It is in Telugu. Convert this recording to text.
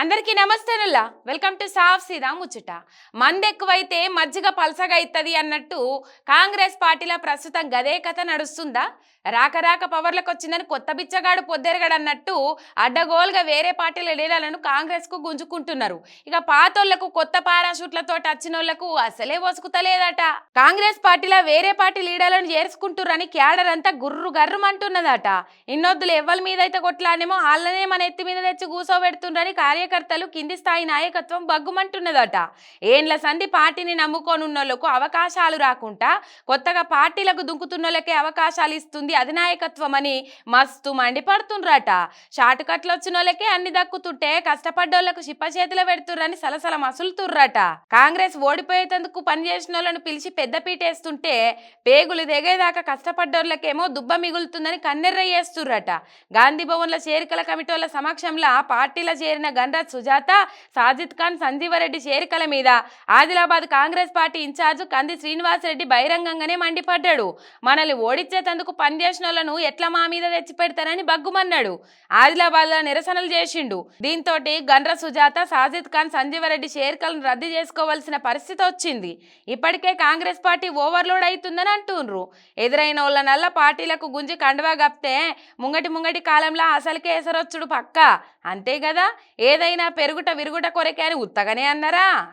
అందరికీ నమస్తేనుల్లా వెల్కమ్ టు సాఫ్ సీదా ముచ్చట. మందెక్కువైతే మజ్జిగ పలసగా ఇత్తది అన్నట్టు కాంగ్రెస్ పార్టీలో ప్రస్తుతం గదే కథ నడుస్తుందా? రాకరాక పవర్లకు వచ్చిందని కొత్త బిచ్చగాడు పొద్దెరగడన్నట్టు అడ్డగోలుగా వేరే పార్టీల లీడర్లను కాంగ్రెస్కు గుంజుకుంటున్నారు. ఇక పాతోళ్ళకు కొత్త పారాషూట్లతో వచ్చినోళ్ళకు అసలే వసుకుతలేదట. కాంగ్రెస్ పార్టీలో వేరే పార్టీ లీడర్లను చేర్చుకుంటుర్రని క్యాడర్ అంతా గుర్రు గర్రమంటున్నదట. ఇన్నొద్దులు ఎవరి మీద అయితే కొట్లానేమో వాళ్ళనే మన ఎత్తి మీద తెచ్చి కూసోబెడుతుండ్రని కార్యకర్తలు కింది స్థాయి నాయకత్వం బగ్గుమంటున్నదట. ఏండ్ల సంధి పార్టీని నమ్ముకోనున్నోళ్ళకు అవకాశాలు రాకుండా కొత్తగా పార్టీలకు దుంకుతున్నోళ్ళకే అవకాశాలు ఇస్తుంది అధినాయకత్వం అని మస్తు మండిపడుతుండ్రట. షార్ట్ కట్లు వచ్చినోళ్ళకే అన్ని దక్కుతుంటే కష్టపడ్డోళ్ళకు చిప్ప చేతిలో పెడుతుర్రని సలసల మసులుతుర్రట కాంగ్రెస్ ఓడిపోయేందుకు పనిచేసిన వాళ్ళను పిలిచి పెద్దపీటేస్తుంటే పేగులు దిగేదాకా కష్టపడ్డోళ్ళకేమో దుబ్బ మిగులుతుందని కన్నెర్ర చేస్తుర్రట గాంధీ భవన్ల చేరికల కమిటీల సమక్షంలో ఆ పార్టీలో చేరిన గన్రాజ్ సుజాత సాజిద్ ఖాన్ సంజీవరెడ్డి చేరికల మీద ఆదిలాబాద్ కాంగ్రెస్ పార్టీ ఇన్ఛార్జ్ కంది శ్రీనివాసరెడ్డి బహిరంగంగానే మండిపడ్డాడు. మనల్ని ఓడించేందుకు పనిచేసిన వాళ్ళను ఎట్లా మా మీద తెచ్చి పెడతారని బగ్గుమన్నాడు. ఆదిలాబాద్లో నిరసనలు చేసిండు. దీంతో గండ్ర సుజాత సాజిద్ ఖాన్ సంజీవరెడ్డి చేరికలను రద్దు చేసుకోవాల్సిన పరిస్థితి వచ్చింది. ఇప్పటికే కాంగ్రెస్ పార్టీ ఓవర్లోడ్ అవుతుందని అంటుండ్రు. ఎదురైన వాళ్ళనల్లా పార్టీలకు గుంజి కండువా గప్తే ముంగటి ముంగటి కాలంలో అసలుకే ఎసరొచ్చుడు పక్క. అంతే కదా? ఏదైనా పెరుగుట విరుగుట కొరకే అని ఉత్తగానే అన్నారా?